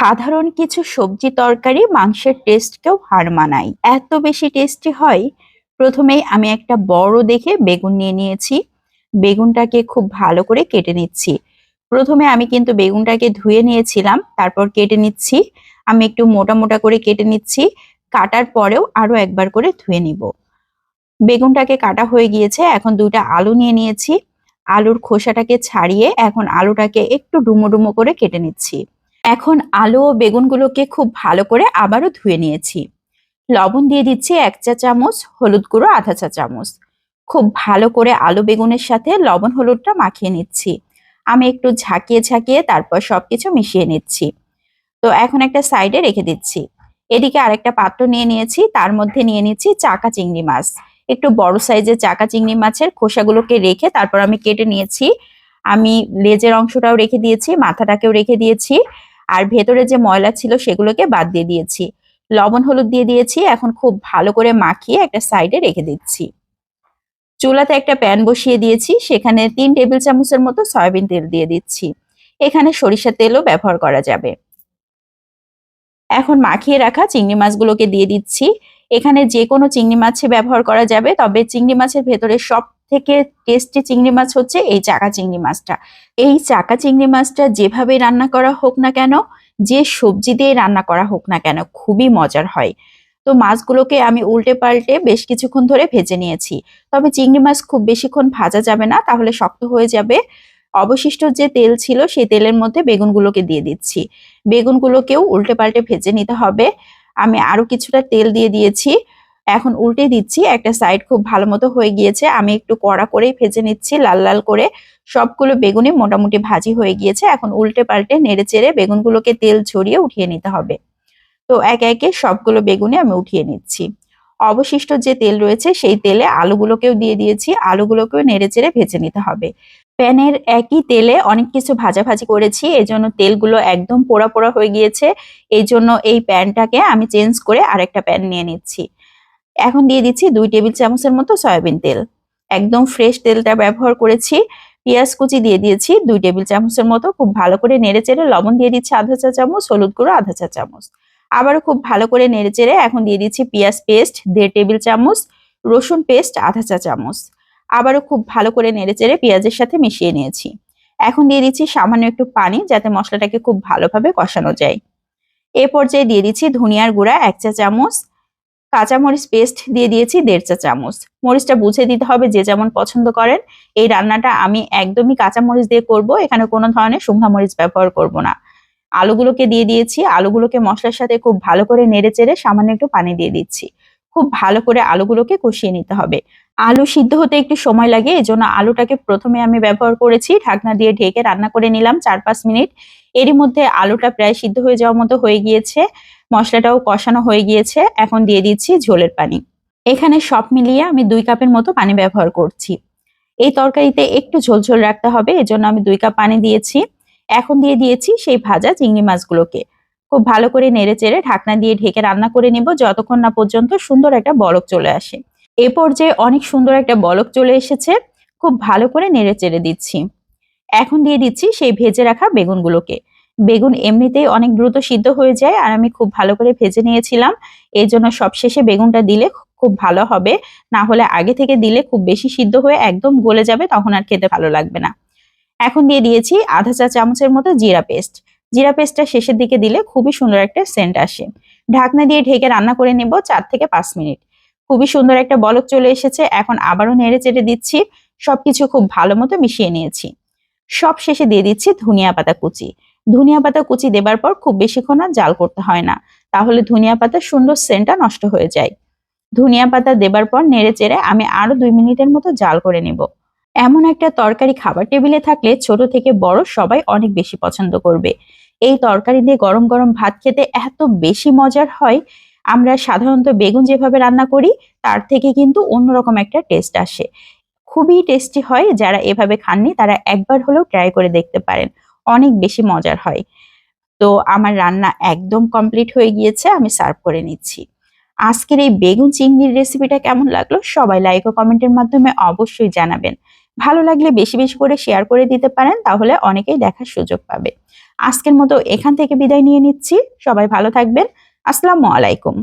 সাধারণ কিছু সবজি তরকারি মাংসের টেস্টকেও হার মানায়। এত বেশি টেস্টি হয়, প্রথমেই আমি একটা বড় দেখে বেগুন নিয়ে নিয়েছি। বেগুনটাকে খুব ভালো করে কেটে নিচ্ছি। প্রথমে আমি কিন্তু বেগুনটাকে ধুয়ে নিয়েছিলাম, তারপর কেটে নিচ্ছি। আমি একটু মোটা মোটা করে কেটে নিচ্ছি। কাটার পরেও আরও একবার করে ধুয়ে নিব। বেগুনটাকে কাটা হয়ে গিয়েছে, এখন দুইটা আলু নিয়ে নিয়েছি। আলুর খোসাটাকে ছাড়িয়ে এখন আলুটাকে একটু ডুমো ডুমো করে কেটে নিচ্ছি। এখন আলু ও বেগুনগুলোকে খুব ভালো করে আবারও ধুয়ে নিয়েছি। লবণ দিয়ে দিচ্ছি এক চা চামচ, হলুদ গুঁড়ো, আধা চা চামচ। খুব ভালো করে আলু বেগুনের সাথে লবণ, হলুদটা মাখিয়ে নিচ্ছি। আমি একটু ঝাঁকিয়ে ঝাঁকিয়ে তারপর সবকিছু মিশিয়ে নিচ্ছি। তো এখন একটা সাইডে রেখে দিচ্ছি। এদিকে আরেকটা পাত্র নিয়ে নিয়েছি, তার মধ্যে নিয়ে নিচ্ছি চাকা চিংড়ি মাছ। একটু বড় সাইজের চাকা চিংড়ি মাছের খোসাগুলোকে রেখে তারপর আমি কেটে নিয়েছি। আমি লেজের অংশটাও রেখে দিয়েছি, মাথাটাকেও রেখে দিয়েছি। আর ভেতরে যে ময়লা ছিল সেগুলোকে বাদ দিয়ে দিয়েছি। লবণ, হলুদ দিয়ে দিয়েছি। এখন খুব ভালো করে মাখিয়ে একটা সাইডে রেখে দিচ্ছি। চুলাতে একটা প্যান বসিয়ে দিয়েছি। সেখানে তিন টেবিল চামচের মতো সয়াবিন তেল দিয়ে দিচ্ছি। এখানে সরিষার তেলও ব্যবহার করা যাবে। এখন মাখিয়ে রাখা চিংড়ি মাছগুলোকে দিয়ে দিচ্ছি। এখানে যে কোনো চিংড়ি মাছে ব্যবহার করা যাবে, তবে চিংড়ি মাছের ভেতরে সব থেকে টেস্টি চিংড়ি মাছ হচ্ছে এই চাকা চিংড়ি মাছটা। এই চাকা চিংড়ি মাছটা যেভাবে রান্না করা হোক না কেন, যে সবজি দিয়ে রান্না করা হোক না কেন, খুবই মজার হয়। তো মাছগুলোকে আমি উল্টে পাল্টে বেশ কিছুক্ষণ ধরে ভেজে নিয়েছি। তবে চিংড়ি মাছ খুব বেশিক্ষণ ভাজা যাবে না, তাহলে শক্ত হয়ে যাবে। অবশিষ্ট যে তেল ছিল, সেই তেলের মধ্যে বেগুনগুলোকে দিয়ে দিচ্ছি। বেগুনগুলোকেও উল্টে পাল্টে ভেজে নিতে হবে। আমি আরও কিছুটা তেল দিয়ে দিয়েছি। এখন উল্টে দিচ্ছি, একটা সাইড খুব ভালো মতো হয়ে গিয়েছে। আমি একটু কড়া করেই ভেজে নিচ্ছি, লাল লাল করে। সবগুলো বেগুনই মোটামুটি ভাজি হয়ে গিয়েছে। এখন উল্টে পাল্টে নেড়ে চেড়ে বেগুনগুলোকে তেল ছড়িয়ে উঠিয়ে নিতে হবে। তো একে একে সবগুলো বেগুনে আমি উঠিয়ে নিচ্ছি। অবশিষ্ট যে তেল রয়েছে, সেই তেলে আলুগুলোকেও দিয়ে দিয়েছি। আলুগুলোকেও নেড়ে চেড়ে ভেজে নিতে হবে। প্যানের একই তেলে অনেক কিছু ভাজাভাজি করেছি এই জন্য তেলগুলো একদম পোড়া পোড়া হয়ে গিয়েছে এই জন্য এই প্যানটাকে আমি চেঞ্জ করে আরেকটা প্যান নিয়ে নিচ্ছি। এখন দিয়ে দিচ্ছি দুই টেবিল চামচের মতো সয়াবিন তেল। একদম ফ্রেশ তেলটা ব্যবহার করেছি, পেঁয়াজ কুচি দিয়ে দিয়েছি, দুই টেবিল চামচের মতো, খুব ভালো করে নেড়ে চেড়ে লবণ দিয়ে দিচ্ছি আধা চা চামচ, হলুদ গুঁড়ো আধা চা চামচ। আবারও খুব ভালো করে নেড়ে চেড়ে এখন দিয়ে দিচ্ছি পেঁয়াজ পেস্ট, দেড় টেবিল চামচ, রসুন পেস্ট, আধা চা চামচ। আবারও খুব ভালো করে নেড়ে চেড়ে পেঁয়াজের সাথে মিশিয়ে নিয়েছি। এখন দিয়ে দিচ্ছি সামান্য একটু পানি যাতে মশলাটাকে খুব ভালোভাবে কষানো যায়। এ পর্যায়ে দিয়ে দিচ্ছি ধনিয়ার গুঁড়া এক চা চামচ, কাঁচামরিচ পেস্ট দিয়ে দিয়েছি দেড় চা চামচ। মরিচটা বুঝে দিতে হবে যে যেমন পছন্দ করেন। এই রান্নাটা আমি একদমই কাঁচামরিচ দিয়ে করব, এখানে কোনো ধরনের শুকনা মরিচ ব্যবহার করব না। আলুগুলোকে দিয়ে দিয়েছি, আলুগুলোকে মশলার সাথে খুব ভালো করে নেড়ে চেড়ে সামান্য একটু পানি দিয়ে দিচ্ছি। খুব ভালো করে আলুগুলোকে কষিয়ে নিতে হবে। আলু সিদ্ধ হতে একটু সময় লাগে এই জন্য আলুটাকে প্রথমে আমি ব্যবহার করেছি, ঢাকনা দিয়ে ঢেকে রান্না করে নিলাম চার পাঁচ মিনিট। এরই মধ্যে আলুটা প্রায় সিদ্ধ হয়ে যাওয়ার মতো হয়ে গিয়েছে, মশলাটাও কষানো হয়ে গিয়েছে, এখন দিয়ে দিচ্ছি ঝোলের পানি। এখানে সব মিলিয়ে আমি দুই কাপের মতো পানি ব্যবহার করছি। এই তরকারিতে একটু ঝোল ঝোল রাখতে হবে, এজন্য আমি দুই কাপ পানি দিয়েছি। এখন দিয়ে দিয়েছি সেই ভাজা চিংড়ি মাছগুলোকে। খুব ভালো করে নেড়ে চেড়ে ঢাকনা দিয়ে ঢেকে রান্না করে নিব, যতক্ষণ না পর্যন্ত সুন্দর একটা বলক চলে আসে। এ পর্যায়ে অনেক সুন্দর একটা বলক চলে এসেছে, খুব ভালো করে নেড়ে চেড়ে দিচ্ছি। এখন দিয়ে দিচ্ছি সেই ভেজে রাখা বেগুনগুলোকে। বেগুন এমনিতেই অনেক দ্রুত সিদ্ধ হয়ে যায় আর আমি খুব ভালো করে ভেজে নিয়েছিলাম এই জন্য সবশেষে বেগুনটা দিলে খুব ভালো হবে। না হলে আগে থেকে দিলে খুব বেশি সিদ্ধ হয়ে একদম গলে যাবে, তখন আর খেতে ভালো লাগবে না। এখন দিয়ে দিয়েছি আধা চা চামচের মতো জিরা পেস্ট। জিরা পেস্টটা শেষের দিকে দিলে খুবই সুন্দর একটা সেন্ট আসে। ঢাকনা দিয়ে ঢেকে রান্না করে নেব চার থেকে পাঁচ মিনিট। খুবই সুন্দর একটা বলক চলে এসেছে, এখন আবারও নেড়ে চেড়ে দিচ্ছি, সবকিছু খুব ভালো মতো মিশিয়ে নিয়েছি। সব শেষে দিয়ে দিচ্ছি ধনিয়া পাতা কুচি। ধনিয়া পাতা কুচি দেবার পর খুব বেশিক্ষণ আর জাল করতে হয় না, তাহলে ধনিয়া পাতার সুন্দর সেন্টটা নষ্ট হয়ে যায়। ধনিয়া পাতা দেবার পর নেড়ে চেড়ে আমি আরও দুই মিনিটের মতো জাল করে নেব। এমন একটা তরকারি খাবার টেবিলে থাকলে ছোট থেকে বড় সবাই অনেক বেশি পছন্দ করবে। এই তরকারি দিয়ে গরম গরম ভাত খেতে এত বেশি মজার হয়, আমরা সাধারণত বেগুন যেভাবে রান্না করি, তার থেকে কিন্তু অন্যরকম একটা টেস্ট আসে। খুবই টেস্টি হয়, যারা এভাবে খাননি তারা একবার হলেও ট্রাই করে দেখতে পারেন, অনেক বেশি মজার হয়। তো আমার রান্না একদম কমপ্লিট হয়ে গিয়েছে, আমি সার্ভ করে নিচ্ছি। আজকের এই বেগুন চিংড়ির রেসিপিটা কেমন লাগল সবাই লাইক ও কমেন্টের মাধ্যমে অবশ্যই জানাবেন। ভালো লাগলে বেশি বেশি করে শেয়ার করে দিতে পারেন, তাহলে অনেকেই দেখার সুযোগ পাবে। আজকের মতো এখান থেকে বিদায় নিয়ে নিচ্ছি। সবাই ভালো থাকবেন। আসসালামু আলাইকুম।